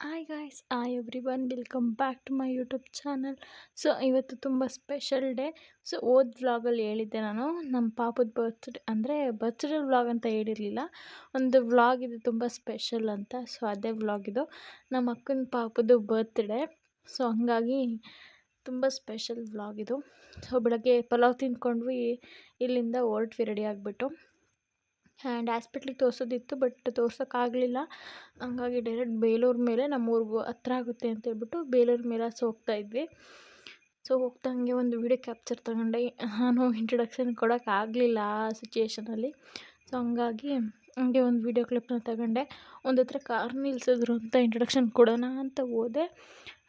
Hi guys hi everyone welcome back to my YouTube channel so ಇವತ್ತು ತುಂಬ special day so ಓದ್ ವ್ಲಾಗಲ್ಲಿ ಹೇಳಿದ್ದೆ ನಾನು ನಮ್ಮ ಪಾಪದ ಬರ್ತ್ಡೇ ಅಂದರೆ ಬರ್ತ್ಡೇ ವ್ಲಾಗ್ ಅಂತ ಹೇಳಿರಲಿಲ್ಲ. ಒಂದು ವ್ಲಾಗ್ ಇದು ತುಂಬ ಸ್ಪೆಷಲ್ ಅಂತ ಸೊ ಅದೇ ವ್ಲಾಗ್ ಇದು. ನಮ್ಮ ಅಕ್ಕನ ಪಾಪದ್ದು ಬರ್ತ್ಡೇ ಸೊ ಹಂಗಾಗಿ ತುಂಬ ಸ್ಪೆಷಲ್ ವ್ಲಾಗ್ ಇದು. ಸೊ ಬೆಳಗ್ಗೆ ಪಲಾವ್ ತಿಂದ್ಕೊಂಡ್ವಿ, ಇಲ್ಲಿಂದ ಹೊರಟ್ವಿ ರೆಡಿ ಆಗಿಬಿಟ್ಟು. ಆ್ಯಂಡ್ ಹಾಸ್ಪಿಟ್ಲಿಗೆ ತೋರಿಸೋದಿತ್ತು, ಬಟ್ ತೋರ್ಸೋಕ್ಕಾಗಲಿಲ್ಲ. ಹಂಗಾಗಿ ಡೈರೆಕ್ಟ್ ಬೇಲೂರು ಮೇಲೆ ನಮ್ಮೂರಿಗೂ ಹತ್ರ ಆಗುತ್ತೆ ಅಂತ ಹೇಳ್ಬಿಟ್ಟು ಬೇಲೂರು ಮೇಲಸ್ ಹೋಗ್ತಾ ಇದ್ವಿ. ಸೊ ಹೋಗ್ತಂಗೆ ಒಂದು ವೀಡಿಯೋ ಕ್ಯಾಪ್ಚರ್ ತಗೊಂಡೆ. ನಾನು ಇಂಟ್ರಡಕ್ಷನ್ ಕೊಡೋಕ್ಕಾಗಲಿಲ್ಲ ಆ ಸಿಚುಯೇಷನಲ್ಲಿ ಸೊ ಹಂಗಾಗಿ ಹಂಗೆ ಒಂದು ವೀಡಿಯೋ ಕ್ಲಿಪ್ನ ತಗೊಂಡೆ. ಒಂದು ಹತ್ರ ಕಾರ್ ನಿಲ್ಸಿದ್ರು ಅಂತ ಇಂಟ್ರಡಕ್ಷನ್ ಕೊಡೋಣ ಅಂತ ಹೋದೆ.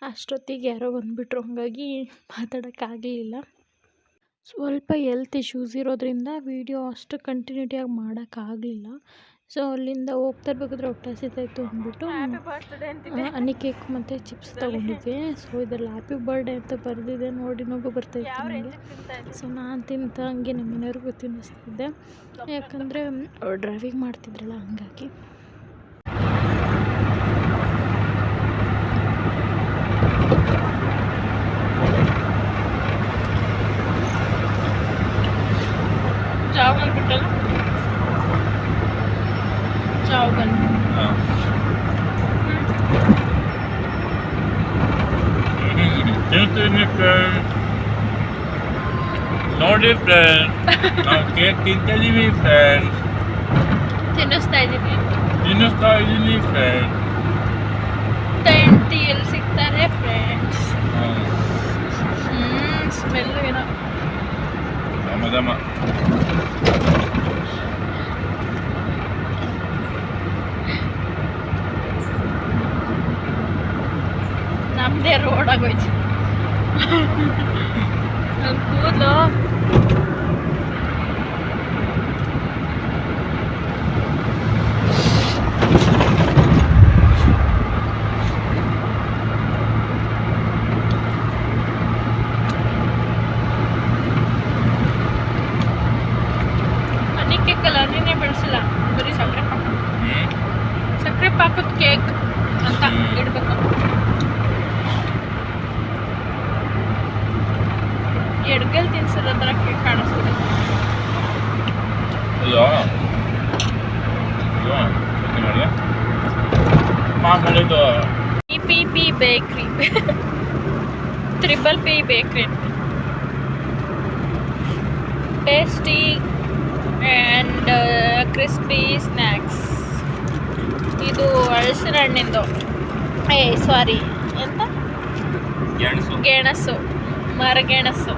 ಅಷ್ಟೊತ್ತಿಗೆ ಯಾರೋ ಬಂದುಬಿಟ್ರು. ಹಾಗಾಗಿ ಮಾತಾಡೋಕ್ಕಾಗಲಿಲ್ಲ. ಸ್ವಲ್ಪ ಎಲ್ತ್ ಇಶ್ಯೂಸ್ ಇರೋದರಿಂದ ವೀಡಿಯೋ ಅಷ್ಟು ಕಂಟಿನ್ಯೂಟಿಯಾಗಿ ಮಾಡೋಕ್ಕಾಗಲಿಲ್ಲ ಸೊ ಅಲ್ಲಿಂದ ಹೋಗ್ತಾ ಇರ್ಬೇಕಾದ್ರೆ ಹೊಟ್ಟೆ ಹಸಿತಾಯಿತ್ತು ಅಂದ್ಬಿಟ್ಟು ಹನಿ ಕೇಕ್ ಮತ್ತು ಚಿಪ್ಸ್ ತೊಗೊಂಡಿದ್ವಿ ಸೊ ಇದರಲ್ಲಿ ಹ್ಯಾಪಿ ಬರ್ಡೇ ಅಂತ ಬರೆದಿದೆ. ನೋಡಿ ನಗು ಬರ್ತಾಯಿತ್ತು ನನಗೆ. ಸೊ ನಾನು ತಿಂತ ಹಂಗೆ ನಮ್ಮ ಮನೆಯವ್ರಿಗೂ ತಿನ್ನಿಸ್ತಿದ್ದೆ. ಯಾಕಂದರೆ ಡ್ರೈವಿಂಗ್ ಮಾಡ್ತಿದ್ರಲ್ಲ ಹಂಗಾಗಿ. చావుగల్ పుట్టలు చావుగల్ ನೋಡಿ ಫ್ರೆಂಡ್ ನಾವು ಕೇಕ್ ತಿಂತಾ ಇದೀವಿ ಫ್ರೆಂಡ್ ತಿನ್ನಿಸ್ತಾ ಇದ್ದೀನಿ ತಿನ್ನಿಸ್ತಾ ಇದ್ದೀನಿ ಫ್ರೆಂಡ್ ಟೆಂಟಿಯಲ್ಲಿ ಸಿಗ್ತಾರೆ ಫ್ರೆಂಡ್ಸ್ ಹ್ಞೂ ಸ್ಮೆಲ್ಲು ಏನೋ ದಮ ನಮ್ಮದೇ ರೋಡ್ ಆಗೋಯ್ತು. ಕೂದಲು. ಎಡ್ಗಲ್ ತಿನ್ಸಿರೋ ಥರ ಕಾಣಿಸ್ತಿದೆ. ಅಯ್ಯೋ. ಮಾಮೂಲಿದು P P P bakery. Triple P bakery tasty and crispy snacks ಇದು ಹಳಸಿನ ಹಣ್ಣಿಂದು ಏ ಸಾರಿ ಎಂತ? ಗೆಣಸು. ಗೆಣಸು. ಮರಗೆಣಸು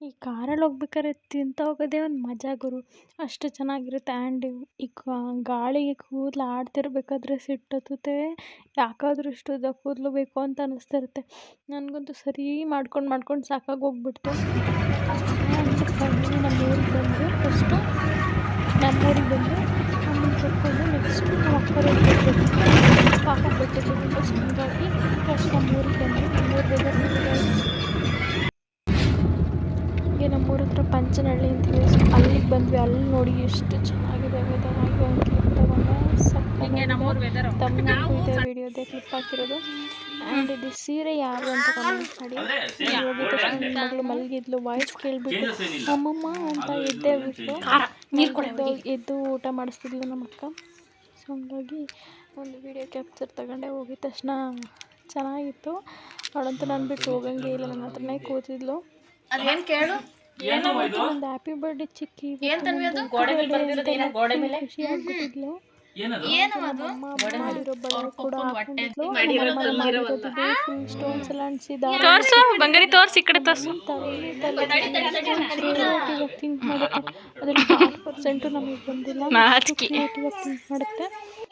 ಈ ಕಾರಲ್ಲಿ ಹೋಗ್ಬೇಕಾದ್ರೆ ತಿಂತ ಹೋಗೋದೇ ಒಂದು ಮಜಾ ಗುರು. ಅಷ್ಟು ಚೆನ್ನಾಗಿರುತ್ತೆ. ಆ್ಯಂಡ್ ಈ ಗಾಳಿಗೆ ಕೂದಲು ಆಡ್ತಿರ್ಬೇಕಾದ್ರೆ ಸಿಟ್ಟುತ್ತೆ ಯಾಕಾದರೂ ಇಷ್ಟು ಉದ್ದ ಕೂದಲು ಬೇಕು ಅಂತ ಅನ್ನಿಸ್ತಿರುತ್ತೆ ನನಗಂತೂ ಸರಿ ಮಾಡ್ಕೊಂಡು ಮಾಡ್ಕೊಂಡು ಸಾಕಾಗಿ ಹೋಗ್ಬಿಡ್ತು. ಫೈನಲಿ ನಮ್ಮ ಊರಿಗೆ ಬಂದು ಫಸ್ಟು ನಮ್ಮ ಊರಿಗೆ ಬಂದು ಆಮೇಲೆ ಕರ್ಕೊಂಡು ನೆಕ್ಸ್ಟ್ ನಮ್ಮ ಅಕ್ಕರ ಪಾಪ ಹಂಗಾಗಿ ಫಸ್ಟ್ ನಮ್ಮ ಊರಿಗೆ ಬಂದು ನಮ್ಮ ಊರು ಹತ್ರ ಅಂತ ಹೇಳಿ ಸೊ ಅಲ್ಲಿಗೆ ಬಂದ್ವಿ. ಅಲ್ಲಿ ನೋಡಿ ಎಷ್ಟು ಚೆನ್ನಾಗಿದೆ ವೆದರ್ ಆಗಿ ಒಂದು ಕ್ಲಿಪ್ ತಗೊಂಡೆ ಸಕ್ಕತ್ತಾಗಿದೆ ತಮ್ಮನಿಗೂ ಇದೆ ವಿಡಿಯೋದೇ ಕ್ಲಿಪ್ ಹಾಕಿರೋದು. ಆ್ಯಂಡ್ ಇದು ಸೀರೆ ಯಾರು ಅಂತ ಕಮೆಂಟ್ ಮಾಡಿ. ಹೋಗಿದ ತಕ್ಷಣ ಮಗಳು ಮಲಗಿದ್ಲು ವಾಯ್ಸ್ ಕೇಳಿಬಿಟ್ಟು ನಮ್ಮಮ್ಮ ಅಂತ ಎದ್ದೆ ಬಿಟ್ಟು ಎದ್ದು ಎದ್ದು ಊಟ ಮಾಡಿಸ್ತಿದ್ಲು ನಮ್ಮ ಅಕ್ಕ. ಸೊ ಹಂಗಾಗಿ ಒಂದು ವಿಡಿಯೋ ಕ್ಯಾಪ್ಚರ್ ತಗೊಂಡೆ. ಹೋಗಿದ ತಕ್ಷಣ ಚೆನ್ನಾಗಿತ್ತು. ಅವಳಂತೂ ನಾನು ಬಿಟ್ಟು ಹೋಗಂಗೆ ಇಲ್ಲ. ನನ್ನ ಹತ್ರನೇ ಕೂತಿದ್ಲು. ಕೇಳೋ ಕೇಳು? ಒಂದು ಹ್ಯಾಪಿ ಬರ್ಡೇ ಚಿಕ್ಕಿ ಏನ್ ತನ್ವಿ ಅದು ಗೋಡೆ ಮೇಲೆ ಬರ್ದಿರೋದು ಏನೋ ಗೋಡೆ ಮೇಲೆ ಖುಷಿ ಆಗ್ಬಿಟ್ಟಿದ್ಲು ಏನು ಅದು ಅಮ್ಮ ಮಾಡಿರೋ ಬಳೆ ಕೂಡ ಹಾಕೊಂಡಿದ್ಲು ಮಾಡಿರೋದು ಫುಲ್ ಸ್ಟೋನ್ಸ್ ಎಲ್ಲ ಅಂಟಿಸಿದ್ದಾರೆ ತೋರ್ಸು ಬಂಗಾರಿ ತೋರ್ಸಿ ಈ ಕಡೆ ತೋರ್ಸು ಥಿಂಕ್ ಮಾಡುತ್ತೆ ಅದ್ರಲ್ಲಿ ಫೈವ್ ಪರ್ಸೆಂಟು ನಮಗೆ ಬಂದಿಲ್ಲ ನಾಚಿಕೆ. ಥಿಂಕ್ ಮಾಡುತ್ತೆ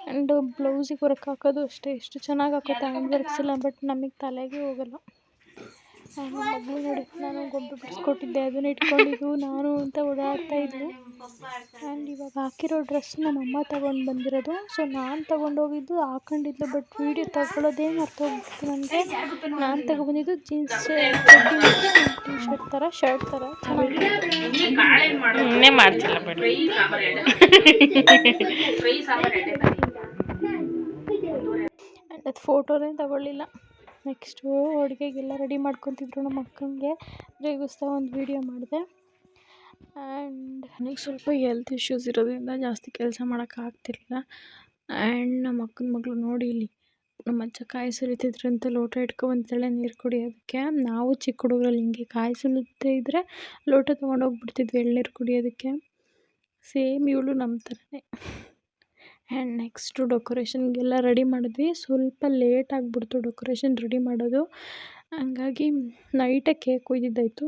ಆ್ಯಂಡ್ ಬ್ಲೌಸಿಗೆ ವರ್ಕ್ ಹಾಕೋದು ಅಷ್ಟೇ ಎಷ್ಟು ಚೆನ್ನಾಗಿ ಹಾಕುತ್ತೆ ಹ್ಯಾಂಡ್ ವರ್ಕ್ಸ್ ಬಟ್ ನಮಗೆ ತಲೆಗೆ ಹೋಗಲ್ಲ ನನ್ನ ಮಗಳು ನೋಡಿ ನಾನು ಗೊಬ್ಬರ ಬಿಡಿಸ್ಕೊಟ್ಟಿದ್ದೆ ಅದನ್ನ ಇಟ್ಕೊಂಡಿದ್ದು ನಾನು ಅಂತ ಓಡಾಡ್ತಾ ಇದ್ಲು. ಆ್ಯಂಡ್ ಇವಾಗ ಹಾಕಿರೋ ಡ್ರೆಸ್ ನಮ್ಮ ಅಮ್ಮ ತಗೊಂಡು ಬಂದಿರೋದು. ಸೊ ನಾನು ತಗೊಂಡೋಗಿದ್ದು ಹಾಕೊಂಡಿದ್ದು ಬಟ್ ವೀಡಿಯೋ ತಗೊಳ್ಳೋದೇ ಮರ್ತೋಗ್ಬಿಡ್ತು ನನಗೆ? ನಾನು ತಗೊಬಂದಿದ್ದು ಜೀನ್ಸ್ ಟೀ ಶರ್ಟ್ ಥರ ಶರ್ಟ್ ಥರ ಚೆನ್ನಾಗಿ ಮಾಡ್ತಿಲ್ಲ ಅದು ಫೋಟೋನೇ ತಗೊಳ್ಳಿಲ್ಲ. ನೆಕ್ಸ್ಟು ಅಡುಗೆಗೆಲ್ಲ ರೆಡಿ ಮಾಡ್ಕೊತಿದ್ರು ನಮ್ಮ ಅಕ್ಕಂಗೆ. ರೇಗಿಸ್ತಾ ಒಂದು ವೀಡಿಯೋ ಮಾಡಿದೆ. ಆ್ಯಂಡ್ ನನಗೆ ಸ್ವಲ್ಪ ಹೆಲ್ತ್ ಇಶ್ಯೂಸ್ ಇರೋದ್ರಿಂದ ಜಾಸ್ತಿ ಕೆಲಸ ಮಾಡೋಕ್ಕಾಗ್ತಿರ್ಲಿಲ್ಲ ಆ್ಯಂಡ್ ನಮ್ಮ ಅಕ್ಕನ ಮಗಳು ನೋಡಿ ಇಲ್ಲಿ ನಮ್ಮ ಅಜ್ಜ ಕಾಯಿ ಅಂತ ಲೋಟ ಇಟ್ಕೊಬಂದಿದ್ದಾಳೆ ನೀರು ಕುಡಿಯೋದಕ್ಕೆ ನಾವು ಚಿಕ್ಕ ಹುಡುಗರಲ್ಲಿ ಹಿಂಗೆ ಕಾಯಿ ಸುಲಿತಾ ಇದ್ದರೆ ಲೋಟ ತೊಗೊಂಡೋಗ್ಬಿಡ್ತಿದ್ವಿ ಎಳ್ನೀರು ಕುಡಿಯೋದಕ್ಕೆ ಸೇಮ್ ಇವಳು ನಮ್ಮ ಥರನೇ ಆ್ಯಂಡ್ ನೆಕ್ಸ್ಟು ಡೆಕೋರೇಷನ್ಗೆಲ್ಲ ರೆಡಿ ಮಾಡಿದ್ವಿ. ಸ್ವಲ್ಪ ಲೇಟ್ ಆಗಿಬಿಡ್ತು ಡೆಕೋರೇಷನ್ ರೆಡಿ ಮಾಡೋದು. ಹಂಗಾಗಿ ನೈಟೇ ಕೇಕ್ ಕೊಯ್ದಿದ್ದಾಯಿತು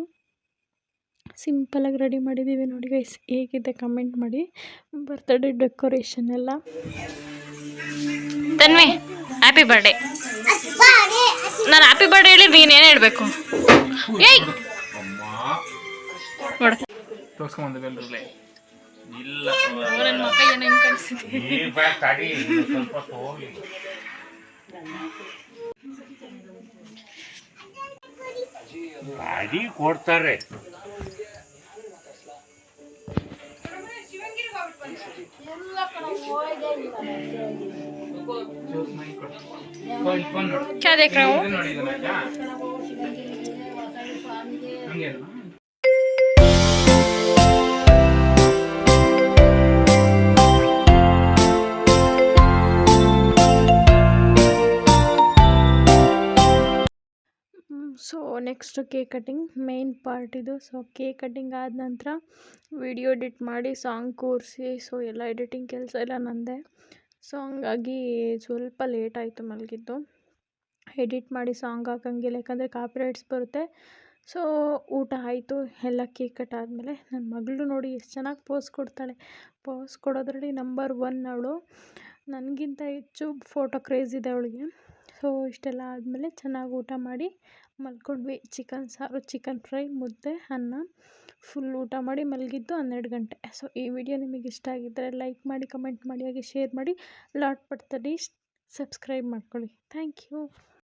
ಸಿಂಪಲಾಗಿ ರೆಡಿ ಮಾಡಿದ್ದೀವಿ ನೋಡಿ ಗೈಸ್ ಹೇಗಿದೆ ಕಮೆಂಟ್ ಮಾಡಿ. ಬರ್ತಡೇ ಡೆಕೋರೇಷನ್ ಎಲ್ಲ. ತನ್ವಿ ಹ್ಯಾಪಿ ಬರ್ಡೇ ನಾನು ಹ್ಯಾಪಿ ಬರ್ಡೇ ಹೇಳಿ ನೀನು ಏನು ಹೇಳಬೇಕು? ಏಯ್! ನೋಡು. ಇಲ್ಲ ನನ್ನ ಮಕ್ಕ ಏನೋ ಹಿಂಗೆ ಕಳಿಸಿದೆ ಈ ಬ್ಯಾಗ್ ತಡಿ ಇನ್ನು ಸ್ವಲ್ಪ ಹೊತ್ತು ಹೋಗ್ಲಿ ಗಾಡಿ ಕೊಡ್ತಾರೆ क्या देख रहे हो next cake cutting main part ಇದು. ಸೊ ಕೇಕ್ ಕಟ್ಟಿಂಗ್ ಆದ ನಂತರ ವಿಡಿಯೋ ಎಡಿಟ್ ಮಾಡಿ, ಸಾಂಗ್ ಕೂರಿಸಿ, ಸೊ, ಎಲ್ಲ ಎಡಿಟಿಂಗ್ ಕೆಲಸ ಎಲ್ಲ ನಂದೆ. ಸೊ, ಹಂಗಾಗಿ ಸ್ವಲ್ಪ ಲೇಟ್ ಆಯಿತು ಮಲಗಿದ್ದು. ಎಡಿಟ್ ಮಾಡಿ, ಸಾಂಗ್ ಹಾಕಂಗಿಲ್ಲ, ಯಾಕಂದರೆ ಕಾಪಿರೈಟ್ಸ್ ಬರುತ್ತೆ. ಸೊ, ಊಟ ಆಯಿತು, ಎಲ್ಲ ಕೇಕ್ ಕಟ್ ಆದಮೇಲೆ ನನ್ನ ಮಗಳು ನೋಡಿ ಎಷ್ಟು ಚೆನ್ನಾಗಿ ಪೋಸ್ ಕೊಡ್ತಾಳೆ. ಪೋಸ್ ಕೊಡೋದ್ರಲ್ಲಿ ನಂಬರ್ ಒನ್ ಅವಳು. ನನಗಿಂತ ಹೆಚ್ಚು ಫೋಟೋ ಕ್ರೇಜ್ ಇದೆ ಅವಳಿಗೆ. ಸೊ, ಇಷ್ಟೆಲ್ಲ ಆದಮೇಲೆ ಚೆನ್ನಾಗಿ ಊಟ ಮಾಡಿ ಮಲ್ಕೊಂಡ್ವಿ. ಚಿಕನ್ ಸಾರು, ಚಿಕನ್ ಫ್ರೈ, ಮುದ್ದೆ, ಅನ್ನ ಫುಲ್ ಊಟ ಮಾಡಿ ಮಲಗಿದ್ದು ಹನ್ನೆರಡು ಗಂಟೆ. ಸೊ ಈ ವಿಡಿಯೋ ನಿಮಗೆ ಇಷ್ಟ ಆಗಿದ್ದರೆ ಲೈಕ್ ಮಾಡಿ ಕಮೆಂಟ್ ಮಾಡಿ, ಹಾಗೆ ಶೇರ್ ಮಾಡಿ. ಲಾಟ್ ಪಡ್ತಡಿ ಸಬ್ಸ್ಕ್ರೈಬ್ ಮಾಡ್ಕೊಳ್ಳಿ. Thank you